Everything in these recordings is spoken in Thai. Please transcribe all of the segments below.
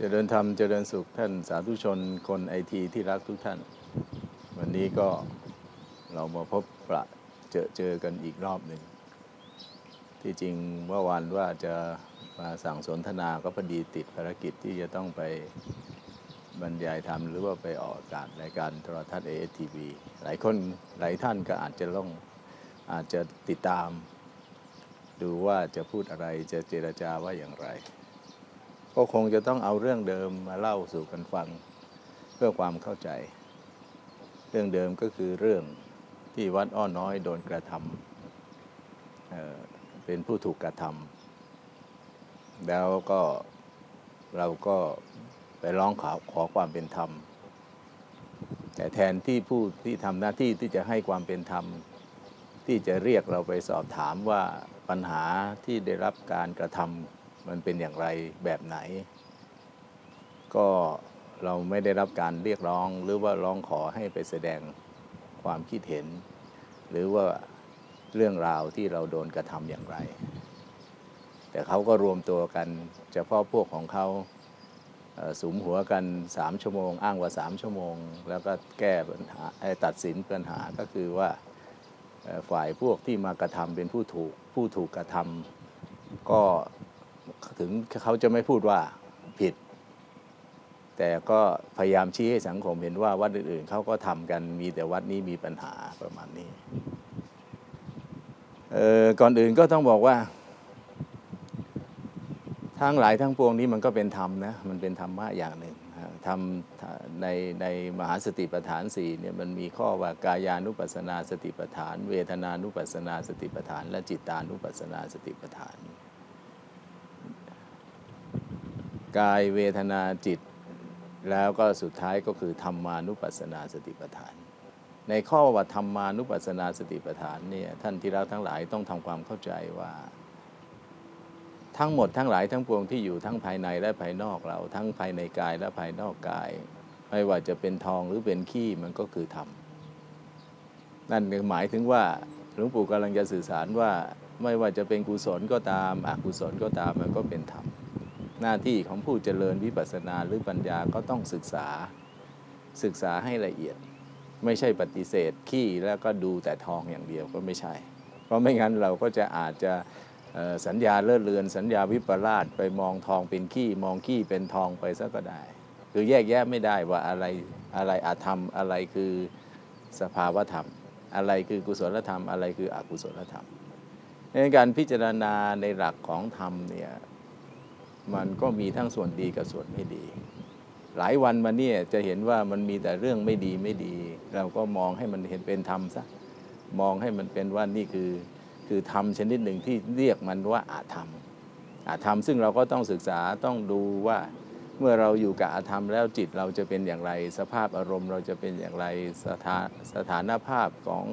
เจริญธรรมเจริญสุขท่านสาธุชนคนไอทีที่รักทุกท่าน วันนี้ก็เรามาพบประเจอเจอกันอีกรอบหนึ่ง ที่จริงเมื่อวานว่าจะมาสั่งสนทนาก็พอดีติดภารกิจที่จะต้องไปบรรยายธรรมหรือว่าไปออกอากาศรายการโทรทัศน์เอทีวีหลายคนหลายท่านก็อาจจะล่องอาจจะติดตาม ดูว่าจะพูดอะไรจะเจรจาว่าอย่างไร ก็คงจะต้องเอาเรื่องเดิมมาเล่าสู่กันฟัง เพื่อความเข้าใจ เรื่องเดิมก็คือเรื่องที่วัดอ้อน้อยโดนกระทำเเป็นผู้ถูกกระทำแล้วก็เราก็ไปร้องขอขอความเป็นธรรม แต่แทนที่ผู้ที่ทำหน้าที่ที่จะให้ความเป็นธรรม ที่จะเรียกเราไปสอบถามว่าปัญหาที่ได้รับการกระทำ มันเป็นอย่างไรแบบไหน ก็เราไม่ได้รับการเรียกร้องหรือว่าร้องขอให้ไปแสดงความคิดเห็น หรือว่าเรื่องราวที่เราโดนกระทำอย่างไร แต่เขาก็รวมตัวกันเฉพาะพวกของเขาสุมหัวกัน3ชั่วโมง อ้างว่า3ชั่วโมง แล้วก็แก้ปัญหาตัดสินปัญหาก็คือว่าฝ่ายพวกที่มากระทำเป็นผู้ถูกผู้ถูกกระทำก็ ถึงเขาจะไม่พูดว่าผิด แต่ก็พยายามชี้ให้สังคมเห็นว่าวัดอื่นๆเขาก็ทำกันมีแต่วัดนี้มีปัญหาประมาณนี้ก่อนอื่นก็ต้องบอกว่า ทั้งหลายทั้งปวงนี้มันก็เป็นธรรมนะมันเป็นธรรมะอย่างหนึ่งนะธรรมในในมหาสติปัฏฐานสี่เนี่ยมันมีข้อว่ากายานุปัสสนาสติปัฏฐาน เวทนานุปัสสนาสติปัฏฐาน และจิตตานุปัสสนาสติปัฏฐาน กายเวทนาจิต แล้วก็สุดท้ายก็คือธรรมานุปัสสนาสติปัฏฐาน ในข้อว่าธรรมานุปัสสนาสติปัฏฐานเนี่ยท่านที่เรักทั้งหลายต้องทำความเข้าใจว่า ทั้งหมดทั้งหลายทั้งปวงที่อยู่ทั้งภายในและภายนอกเรา ทั้งภายในกายและภายนอกกาย ไม่ว่าจะเป็นทองหรือเป็นขี้มันก็คือธรรมนั่นหมายถึงว่าหลวงปู่กำลังจะสื่อสารว่าไม่ว่าจะเป็นกุศลก็ตามอกุศลก็ตามมันก็เป็นธรรม หน้าที่ของผู้เจริญวิปัสสนาหรือปัญญาก็ต้องศึกษาศึกษาให้ละเอียด ไม่ใช่ปฏิเสธขี้แล้วก็ดูแต่ทองอย่างเดียวก็ไม่ใช่ เพราะไม่งั้นเราก็จะอาจจะสัญญาเลิศเลือน สัญญาวิปลาสไปมองทองเป็นขี้มองขี้เป็นทองไปซะก็ได้ คือแยกแยะไม่ได้ว่าอะไรอะไรอาธรรมอะไรคือสภาวธรรม อะไรคือกุศลธรรม อะไรคืออกุศลธรรมในการพิจารณาในหลักของธรรมเนี่ย มันก็มีทั้งส่วนดีกับส่วนไม่ดี หลายวันมาเนี่ยจะเห็นว่ามันมีแต่เรื่องไม่ดีไม่ดี เราก็มองให้มันเห็นเป็นธรรมซะมองให้มันเป็นว่านี่คือคือธรรมชนิดหนึ่งที่เรียกมันว่าอาธรรมอาธรรมซึ่งเราก็ต้องศึกษาต้องดูว่าเมื่อเราอยู่กับอาธรรมแล้วจิตเราจะเป็นอย่างไร สภาพอารมณ์เราจะเป็นอย่างไรสถาสถานภาพของ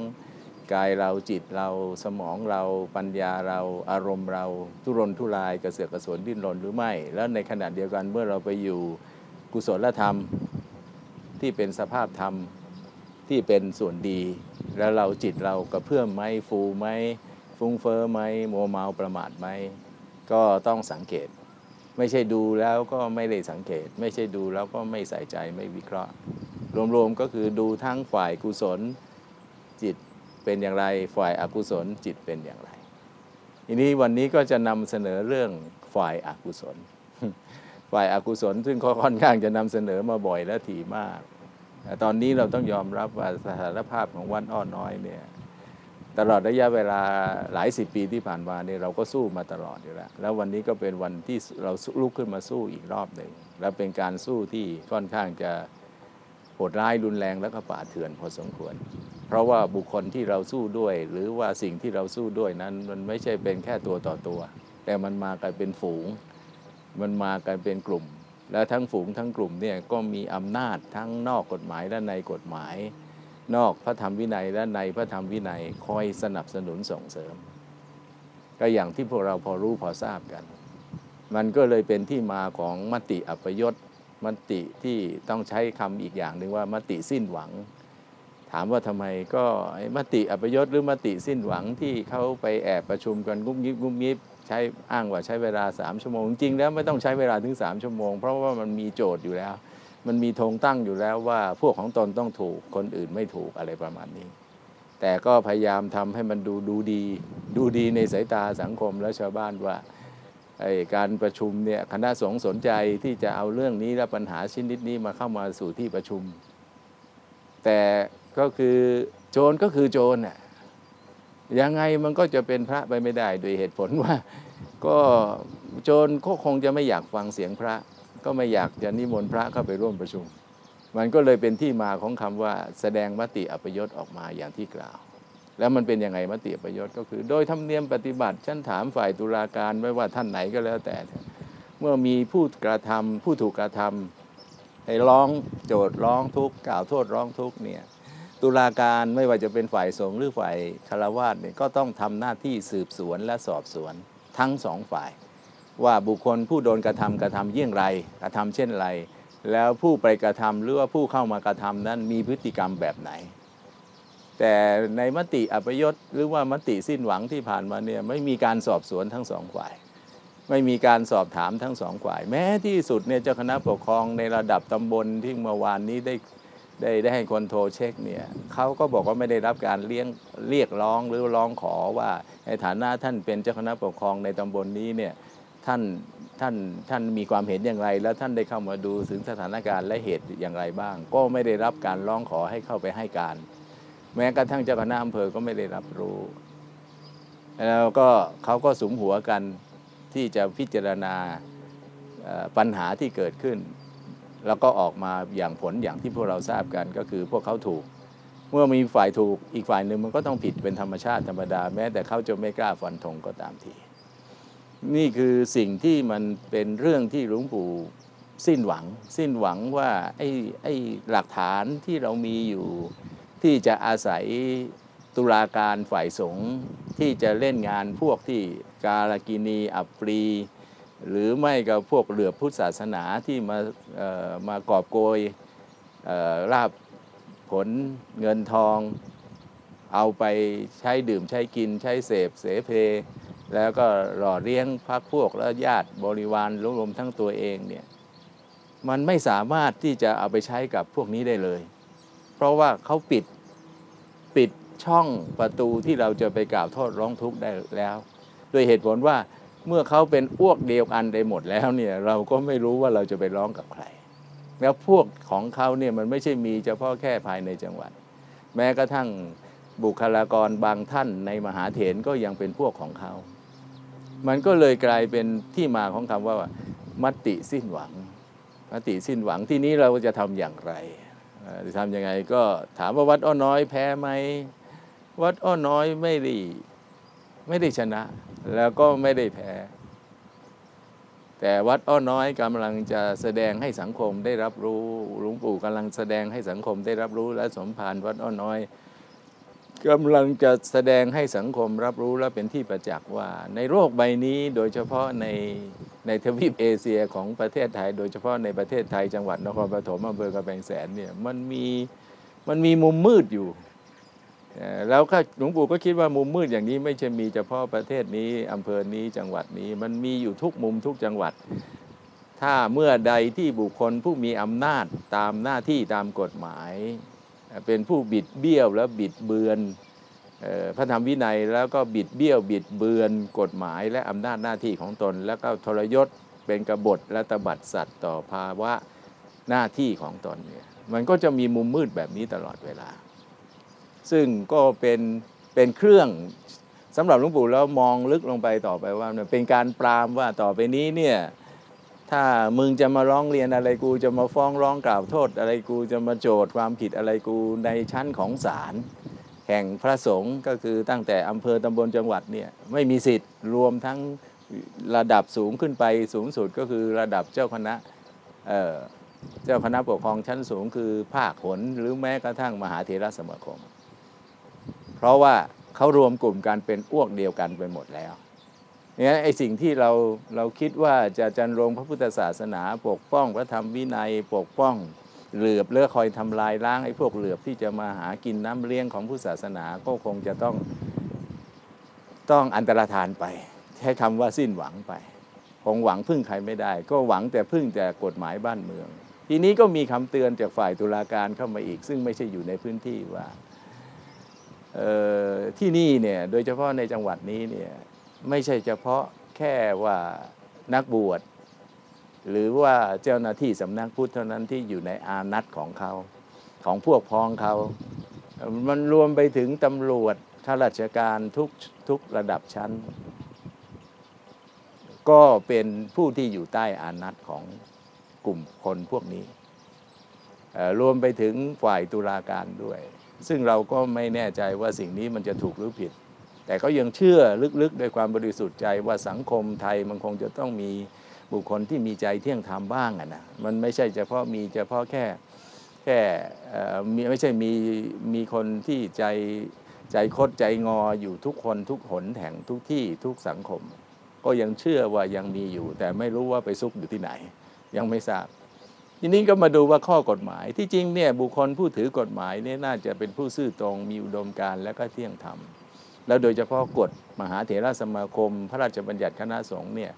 กายเราจิตเราสมองเราปัญญาเราอารมณ์เราทุรนทุรายกระเสือกกระสนดิ้นรนหรือไม่ แล้วในขณะเดียวกันเมื่อเราไปอยู่กุศลธรรมที่เป็นสภาพธรรมที่เป็นส่วนดี แล้วเราจิตเรากระเพื่อมไหมฟูไหมฟุ้งเฟอ้อไหมโมวเมาประมาทไหมก็ต้องสังเกต ไม่ใช่ดูแล้วก็ไม่ได้สังเกต ไม่ใช่ดูแล้วก็ไม่ใส่ใจไม่วิเคราะห์ รวมๆก็คือดูทั้งฝ่ายกุศลจิต เป็นอย่างไร ฝ่ายอากุศลจิตเป็นอย่างไรทีนี้วันนี้ก็จะนำเสนอเรื่องฝ่ายอากุศล ฝ่ายอากุศลซึ่งค่อนข้างจะนำเสนอมาบ่อยและถี่มากแต่ตอนนี้เราต้องยอมรับว่าสถานภาพของวัดอ้อน้อยเนี่ยตลอดระยะเวลาหลายสิบปีที่ผ่านมาเนี่ยเราก็สู้มาตลอดอยู่แล้ว แล้ววันนี้ก็เป็นวันที่เราลุกขึ้นมาสู้อีกรอบหนึ่ง และเป็นการสู้ที่ค่อนข้างจะโหดร้ายรุนแรงแล้วก็ป่าเถื่อนพอสมควร เพราะว่าบุคคลที่เราสู้ด้วย หรือว่าสิ่งที่เราสู้ด้วยนั้น มันไม่ใช่เป็นแค่ตัวต่อตัว แต่มันมากันเป็นฝูง มันมากันเป็นกลุ่ม แล้วทั้งฝูงทั้งกลุ่มเนี่ยก็มีอำนาจทั้งนอกกฎหมายและในกฎหมาย นอกพระธรรมวินัยและในพระธรรมวินัยคอยสนับสนุนส่งเสริม ก็อย่างที่พวกเราพอรู้พอทราบกัน มันก็เลยเป็นที่มาของมติอัปยศมติที่ต้องใช้คำอีกอย่างหนึ่งว่ามติสิ้นหวัง ถามว่าทำไมก็มติอัปยศหรือมติสิ้นหวังที่เขาไปแอบประชุมกันงุบงิบงุบงิบใช้อ้างว่าใช้เวลา 3 ชั่วโมง จริงแล้วไม่ต้องใช้เวลาถึง 3 ชั่วโมง เพราะว่ามันมีโจทย์อยู่แล้ว มันมีธงตั้งอยู่แล้วว่าพวกของตนต้องถูกคนอื่นไม่ถูกอะไรประมาณนี้ แต่ก็พยายามทำให้มันดูดูดี ดูดีในสายตาสังคมและชาวบ้านว่าการประชุมเนี่ยคณะสงฆ์สนใจที่จะเอาเรื่องนี้และปัญหาชิ้นนิดนี้มาเข้ามาสู่ที่ประชุม แต่ ก็คือโจรก็คือโจรน่ะยังไงมันก็จะเป็นพระไปไม่ได้โดยเหตุผลว่า ก็โจรก็คงจะไม่อยากฟังเสียงพระ ก็ไม่อยากจะนิมนต์พระเข้าไปร่วมประชุม มันก็เลยเป็นที่มาของคำว่าแสดงมติอัปยศออกมาอย่างที่กล่าว แล้วมันเป็นยังไงมติอัปยศก็คือ โดยธรรมเนียมปฏิบัติฉันถามฝ่ายตุลาการไม่ว่าท่านไหนก็แล้วแต่ เมื่อมีผู้กระทำผู้ถูกกระทำให้ร้องโจทย์ร้องทุกข์กล่าวโทษร้องทุกข์เนี่ย ตุลาการไม่ว่าจะเป็นฝ่ายสงฆ์หรือฝ่ายคารวาสเนี่ยก็ต้องทำหน้าที่สืบสวนและสอบสวนทั้งสองฝ่าย ว่าบุคคลผู้โดนกระทำกระทำเยี่ยงไรกระทำเช่นไร แล้วผู้ไปกระทำหรือว่าผู้เข้ามากระทำนั้นมีพฤติกรรมแบบไหน แต่ในมติอัปยศหรือว่ามติสิ้นหวังที่ผ่านมาเนี่ยไม่มีการสอบสวนทั้งสองฝ่าย ไม่มีการสอบถามทั้งสองฝ่าย แม้ที่สุดเนี่ยเจ้าคณะปกครองในระดับตำบลที่เมื่อวานนี้ได้ ได้ได้ให้คนโทรเช็คเนี่ยเขาก็บอกว่าไม่ได้รับการเลี้ยงเรียกร้องหรือร้องขอว่าในฐานะท่านเป็นเจ้าคณะปกครองในตำบลนี้เนี่ยท่านท่านท่านมีความเห็นอย่างไร แล้วท่านได้เข้ามาดูถึงสถานการณ์และเหตุอย่างไรบ้าง ก็ไม่ได้รับการร้องขอให้เข้าไปให้การ แม้กระทั่งเจ้าคณะอำเภอก็ไม่ได้รับรู้ แล้วก็เขาก็สุมหัวกันที่จะพิจารณาปัญหาที่เกิดขึ้น แล้วก็ออกมาอย่างผลอย่างที่พวกเราทราบกันก็คือพวกเขาถูก เมื่อมีฝ่ายถูกอีกฝ่ายหนึ่งมันก็ต้องผิดเป็นธรรมชาติธรรมดาแม้แต่เขาจะไม่กล้าฟันธงก็ตามที นี่คือสิ่งที่มันเป็นเรื่องที่หลวงปู่สิ้นหวัง สิ้นหวังว่าไอ้ไอ้หลักฐานที่เรามีอยู่ที่จะอาศัยตุลาการฝ่ายสงฆ์ที่จะเล่นงานพวกที่กาลกินีอัปรี หรือไม่ก็พวกเหลือพุทธศาสนาที่มามากอบโกยราบผลเงินทอง เอาไปใช้ดื่มใช้กินใช้เสพเสเพ แล้วก็หล่อเลี้ยงพักพวกและญาติบริวารรวมๆทั้งตัวเองเนี่ยมันไม่สามารถที่จะเอาไปใช้กับพวกนี้ได้เลย เพราะว่าเขาปิดปิดช่องประตูที่เราจะไปกล่าวโทษร้องทุกข์ได้แล้ว โดยเหตุผลว่า เมื่อเขาเป็นอ้วกเดียวกันได้หมดแล้วเนี่ยเราก็ไม่รู้ว่าเราจะไปร้องกับใคร แล้วพวกของเขาเนี่ยมันไม่ใช่มีเฉพาะแค่ภายในจังหวัด แม้กระทั่งบุคลากรบางท่านในมหาเถรก็ยังเป็นพวกของเขา มันก็เลยกลายเป็นที่มาของคำว่า มติสิ้นหวัง มติสิ้นหวังที่นี้เราจะทำอย่างไรจะทำยังไงก็ถามว่าวัดอ้อน้อยแพ้ไหมวัดอ้อน้อยไม่ได้ ไม่ได้ชนะ แล้วก็ไม่ได้แพ้ แต่วัดอ้อน้อยกำลังจะแสดงให้สังคมได้รับรู้หลวงปู่กำลังแสดงให้สังคมได้รับรู้และสมภารวัดอ้อน้อยกำลังจะแสดงให้สังคมรับรู้และเป็นที่ประจักษ์ว่า ในโลกใบนี้โดยเฉพาะในในทวีปเอเชียของประเทศไทย โดยเฉพาะในประเทศไทยจังหวัดนครปฐมอำเภอกระแพงแสนเนี่ยมันมีมันมีมุมมืดอยู่ แล้วก็หลวงปู่ก็คิดว่ามุมมืดอย่างนี้ไม่ใช่มีเฉพาะประเทศนี้อำเภอนี้จังหวัดนี้มันมีอยู่ทุกมุมทุกจังหวัด ถ้าเมื่อใดที่บุคคลผู้มีอำนาจตามหน้าที่ตามกฎหมาย เป็นผู้บิดเบี้ยวและบิดเบือนพระธรรมวินัยแล้วก็บิดเบี้ยวบิดเบือนกฎหมายและอำนาจหน้าที่ของตน แล้วก็ทรยศเป็นกบฏและตบัดสัตว์ต่อภาวะหน้าที่ของตนเนี่ยมันก็จะมีมุมมืดแบบนี้ตลอดเวลา ซึ่งก็เป็นเป็นเครื่องสำหรับหลวงปู่แล้วมองลึกลงไปต่อไปว่าเป็นการปรามว่าต่อไปนี้เนี่ยถ้ามึงจะมาร้องเรียนอะไรกูจะมาฟ้องร้องกล่าวโทษ อะไรกูจะมาโจทย์ความผิดอะไรกูในชั้นของศาลแห่งพระสงฆ์ก็คือตั้งแต่อำเภอตำบลจังหวัดเนี่ยไม่มีสิทธิ์รวมทั้งระดับสูงขึ้นไปสูงสุดก็คือระดับเจ้าคณะเเจ้าคณะปกครองชั้นสูงคือภาคหนหรือแม้กระทั่งมหาเถรสมาคม ราะว่าเขารวมกลุ่มกันเป็นอ้วกเดียวกันไปหมดแล้วเนี่ยไอสิ่งที่เราเราคิดว่าจะจันรงพระพุทธศาสนา ปกป้องพระธรรมวินัยปกป้องเหลือบเลือคอยทำลายล้างไอ้พวกเหลือบที่จะมาหากินน้ำเลี้ยงของพุทธศาสนาก็คงจะต้องต้องอันตรธานไป ใช้คำว่าสิ้นหวังไปคงหวังพึ่งใครไม่ได้ ก็หวังแต่พึ่งแต่กฎหมายบ้านเมือง ทีนี้ก็มีคำเตือนจากฝ่ายตุลาการเข้ามาอีก ซึ่งไม่ใช่อยู่ในพื้นที่ว่า ที่นี่เนี่ยโดยเฉพาะในจังหวัดนี้เนี่ยไม่ใช่เฉพาะแค่ว่านักบวชหรือว่าเจ้าหน้าที่สำนักพุทธเท่านั้นที่อยู่ในอานัตของเขาของพวกพ้องเขา มันรวมไปถึงตำรวจข้าราชการทุกทุกระดับชั้น ก็เป็นผู้ที่อยู่ใต้อานัตของกลุ่มคนพวกนี้ รวมไปถึงฝ่ายตุลาการด้วย ซึ่งเราก็ไม่แน่ใจว่าสิ่งนี้มันจะถูกหรือผิด แต่ก็ยังเชื่อลึกๆ ด้วยความบริสุทธิ์ใจว่าสังคมไทยมันคงจะต้องมีบุคคลที่มีใจเที่ยงธรรมบ้างอะนะมันไม่ใช่เฉพาะมีเฉพาะแค่แค่มีไม่ใช่มีมีคนที่ใจใจคดใจงออยู่ทุกคนทุกหนแห่งทุกที่ทุกสังคม ก็ยังเชื่อว่ายังมีอยู่ แต่ไม่รู้ว่าไปซุกอยู่ที่ไหน ยังไม่ทราบ ทีนี้ก็มาดูว่าข้อกฎหมาย ที่จริงเนี่ยบุคคลผู้ถือกฎหมายเนี่ยน่าจะเป็นผู้ซื่อตรงมีอุดมการณ์และก็เที่ยงธรรมแล้วโดยเฉพาะกฎมหาเถรสมาคม พระราชบัญญัติคณะสงฆ์เนี่ย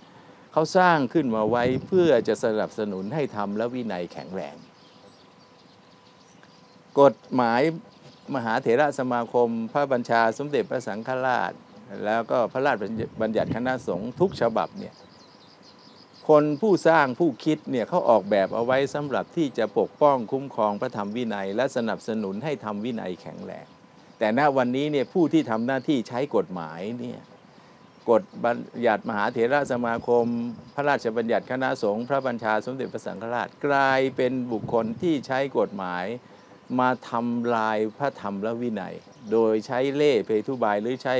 เขาสร้างขึ้นมาไว้เพื่อจะสนับสนุนให้ธรรมและวินัยแข็งแรง กฎหมายมหาเถรสมาคม พระบัญชาสมเด็จพระสังฆราช แล้วก็พระราชบัญญัติคณะสงฆ์ทุกฉบับเนี่ย คนผู้สร้างผู้คิดเนี่ยเขาออกแบบเอาไว้สำหรับที่จะปกป้องคุ้มครองพระธรรมวินัย และสนับสนุนให้ธรรมวินัยแข็งแรงแต่ณวันนี้เนี่ยผู้ที่ทำหน้าที่ใช้กฎหมายเนี่ยกฎบัญญัติมหาเถรสมาคม พระราชบัญญัติคณะสงฆ์พระบัญชาสมเด็จพระสังฆราชกลายเป็นบุคคลที่ใช้กฎหมาย มาทำลายพระธรรมและวินัย โดยใช้เล่เพทุบายหรือใช้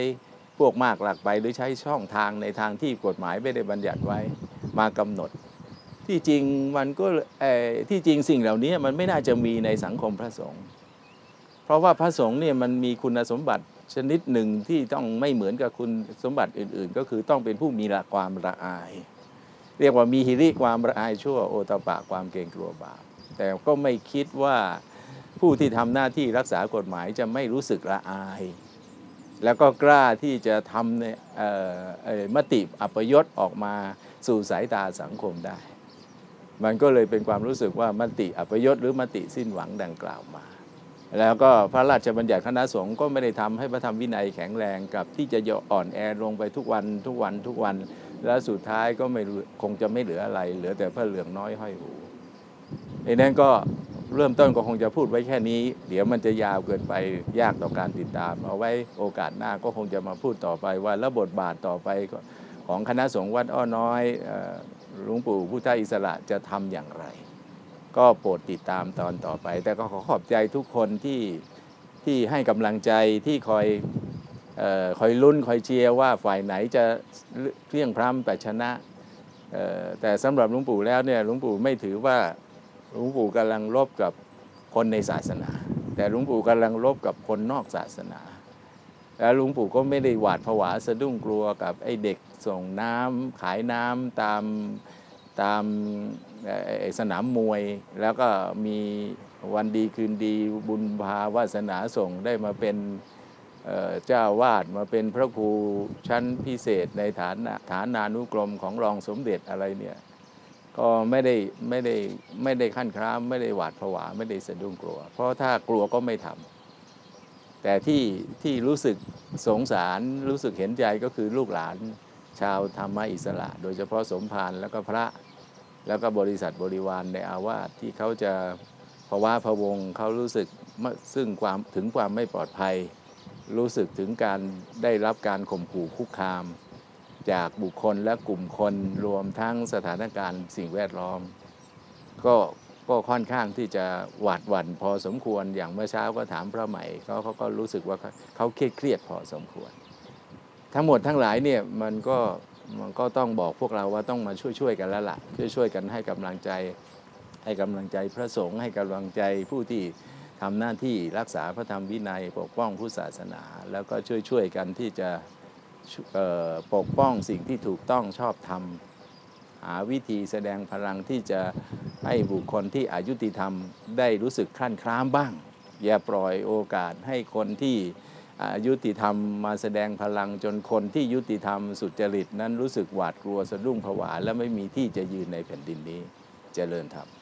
พวกมากหลักไปหรือใช้ช่องทางในทางที่กฎหมายไม่ได้บัญญัติไว้ มากำหนด ที่จริงมันก็ที่จริงสิ่งเหล่านี้มันไม่น่าจะมีในสังคมพระสงฆ์เพราะว่าพระสงฆ์เนี่ยมันมีคุณสมบัติชนิดหนึ่งที่ต้องไม่เหมือนกับคุณสมบัติอื่น ๆ ก็คือต้องเป็นผู้มีละความละอาย เรียกว่ามีฮิริความละอายชั่วโอตปะความเกรงกลัวบาปแต่ก็ไม่คิดว่าผู้ที่ทำหน้าที่รักษากฎหมายจะไม่รู้สึกละอาย แล้วก็กล้าที่จะทำเนี่ยเออมติอัปยศออกมา สู่สายตาสังคมได้ มันก็เลยเป็นความรู้สึกว่ามติอัปยศหรือมติสิ้นหวังดังกล่าวมา แล้วก็พระราชบัญญัติคณะสงฆ์ก็ไม่ได้ทำให้พระธรรมวินัยแข็งแรงกับที่จะอ่อนแอลงไปทุกวันทุกวันทุกวัน แล้วสุดท้ายก็ไม่คงจะไม่เหลืออะไร เหลือแต่พระเหลืองน้อยห้อยหูดังนั้นก็เริ่มต้นก็คงจะพูดไว้แค่นี้ เดี๋ยวมันจะยาวเกินไปยากต่อการติดตาม เอาไว้โอกาสหน้าก็คงจะมาพูดต่อไปว่าแล้วบทบาทต่อไปก็ ของคณะสงฆ์วัดอ้อน้อยหลวงปู่พุทธอิสระจะทำอย่างไร ก็โปรดติดตามตอนต่อไป แต่ก็ขอขอบใจทุกคนที่ที่ให้กำลังใจที่คอยออคอยลุ้นคอยเชียร์ว่าฝ่ายไหนจะเพียงพร้ำแต่ชนะแต่สำหรับหลวงปู่แล้วเนี่ยหลวงปู่ไม่ถือว่าหลวงปู่กำลังรบกับคนในศาสนา แต่หลวงปู่กำลังรบกับคนนอกศาสนา แล้วลวงปู่ก็ไม่ได้หวาดผวาสะดุ้งกลัวกับไอ้เด็กส่งน้ำขายน้ำตามตามสนามมวย แล้วก็มีวันดีคืนดีบุญพาวาสนาส่งได้มาเป็นเจ้าวาดมาเป็นพระครูชั้นพิเศษในฐานะฐานานุกรมของรองสมเด็จอะไรเนี่ยก็ไม่ได้ไม่ได้ไม่ได้ขั้นคร้ามไม่ได้หวาดผวาไม่ได้สะดุ้งกลัว เพราะถ้ากลัวก็ไม่ทำ แต่ที่ที่รู้สึกสงสารรู้สึกเห็นใจก็คือลูกหลานชาวธรรมอิสระ โดยเฉพาะสมภารแล้วก็พระแล้วก็บริษัทบริวารในอาวาสที่เขาจะภาวะพะวงเขารู้สึกซึ่งความถึงความไม่ปลอดภัย รู้สึกถึงการได้รับการข่มขู่คุกคาม จากบุคคลและกลุ่มคนรวมทั้งสถานการณ์สิ่งแวดล้อม ก็ ก็ค่อนข้างที่จะหวาดหวั่นพอสมควรอย่างเมื่อเช้าก็ถามพระใหม่เขาเขาก็รู้สึกว่าเขาเครียดเครียดพอสมควร ทั้งหมดทั้งหลายเนี่ยมันก็มันก็ต้องบอกพวกเราว่าต้องมาช่วยช่วยๆกันแล้วล่ะช่วยช่วยๆกันให้กำลังใจ ให้กำลังใจพระสงฆ์ให้กำลังใจผู้ที่ทำหน้าที่รักษาพระธรรมวินัยปกป้องผู้ศาสนา แล้วก็ช่วยช่วยๆกันที่จะปกป้องสิ่งที่ถูกต้องชอบธรรมาวิธีแสดงพลังที่จะให้บุคคลที่อายุติธรรมได้รู้สึกคลั่นคล้ามบ้าง อย่าปล่อยโอกาสให้คนที่อายุติธรรมมาแสดงพลังจนคนที่ยุติธรรมสุจริตนั้นรู้สึกหวาดกลัวสะดุ้งผวาและไม่มีที่จะยืนในแผ่นดินนี้เจริญธรรม